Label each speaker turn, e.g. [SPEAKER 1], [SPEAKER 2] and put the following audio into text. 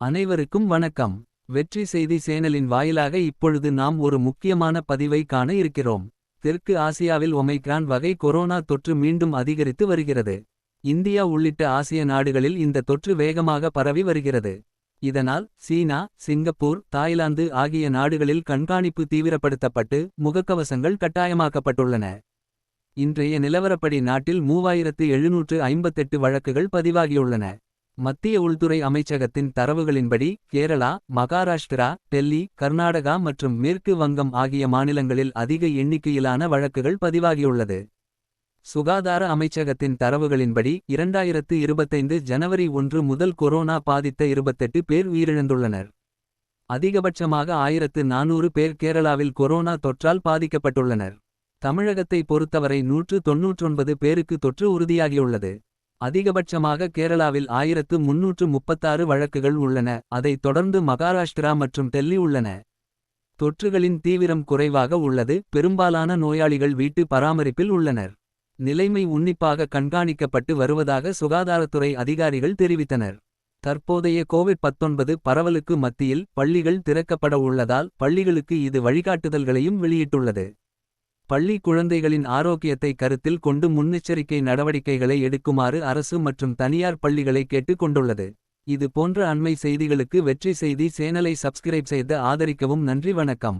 [SPEAKER 1] அனைவருக்கும் வணக்கம். வெற்றி செய்தி சேனலின் வாயிலாக இப்பொழுது நாம் ஒரு முக்கியமான பதிவை காண இருக்கிறோம். தெற்கு ஆசியாவில் ஒமைக்ரான் வகை கொரோனா தொற்று மீண்டும் அதிகரித்து வருகிறது. இந்தியா உள்ளிட்ட ஆசிய நாடுகளில் இந்த தொற்று வேகமாக பரவி வருகிறது. இதனால் சீனா சிங்கப்பூர் தாய்லாந்து ஆகிய நாடுகளில் கண்காணிப்பு தீவிரப்படுத்தப்பட்டு முகக்கவசங்கள் கட்டாயமாக்கப்பட்டுள்ளன. இன்றைய நிலவரப்படி நாட்டில் மூவாயிரத்து எழுநூற்று ஐம்பத்தெட்டு வழக்குகள் பதிவாகியுள்ளன. மத்திய உள்துறை அமைச்சகத்தின் தரவுகளின்படி கேரளா மகாராஷ்டிரா டெல்லி கர்நாடகா மற்றும் மேற்கு வங்கம் ஆகிய மாநிலங்களில் அதிக எண்ணிக்கையிலான வழக்குகள் பதிவாகியுள்ளது. சுகாதார அமைச்சகத்தின் தரவுகளின்படி இரண்டாயிரத்து இருபத்தைந்து ஜனவரி ஒன்று முதல் கொரோனா பாதித்த இருபத்தெட்டு பேர் உயிரிழந்துள்ளனர். அதிகபட்சமாக ஆயிரத்து நானூறு பேர் கேரளாவில் கொரோனா தொற்றால் பாதிக்கப்பட்டுள்ளனர். தமிழகத்தை பொறுத்தவரை நூற்று தொன்னூற்றொன்பது பேருக்கு தொற்று உறுதியாகியுள்ளது. அதிகபட்சமாக கேரளாவில் ஆயிரத்து முன்னூற்று முப்பத்தாறு வழக்குகள் உள்ளன. அதைத் தொடர்ந்து மகாராஷ்டிரா மற்றும் டெல்லி உள்ளன. தொற்றுகளின் தீவிரம் குறைவாக உள்ளது. பெரும்பாலான நோயாளிகள் வீட்டு பராமரிப்பில் உள்ளனர். நிலைமை உன்னிப்பாக கண்காணிக்கப்பட்டு வருவதாக சுகாதாரத்துறை அதிகாரிகள் தெரிவித்தனர். தற்போதைய கோவிட் 19 பரவலுக்கு மத்தியில் பள்ளிகள் திறக்கப்பட உள்ளதால் பள்ளிகளுக்கு இது வழிகாட்டுதல்களையும் வெளியிட்டுள்ளது. பள்ளி குழந்தைகளின் ஆரோக்கியத்தை கருத்தில் கொண்டு முன்னெச்சரிக்கை நடவடிக்கைகளை எடுக்குமாறு அரசு மற்றும் தனியார் பள்ளிகளை கேட்டுக் கொண்டுள்ளது. இது போன்ற அண்மை செய்திகளுக்கு வெற்றி செய்தி சேனலை சப்ஸ்கிரைப் செய்து ஆதரிக்கவும் நன்றி வணக்கம்.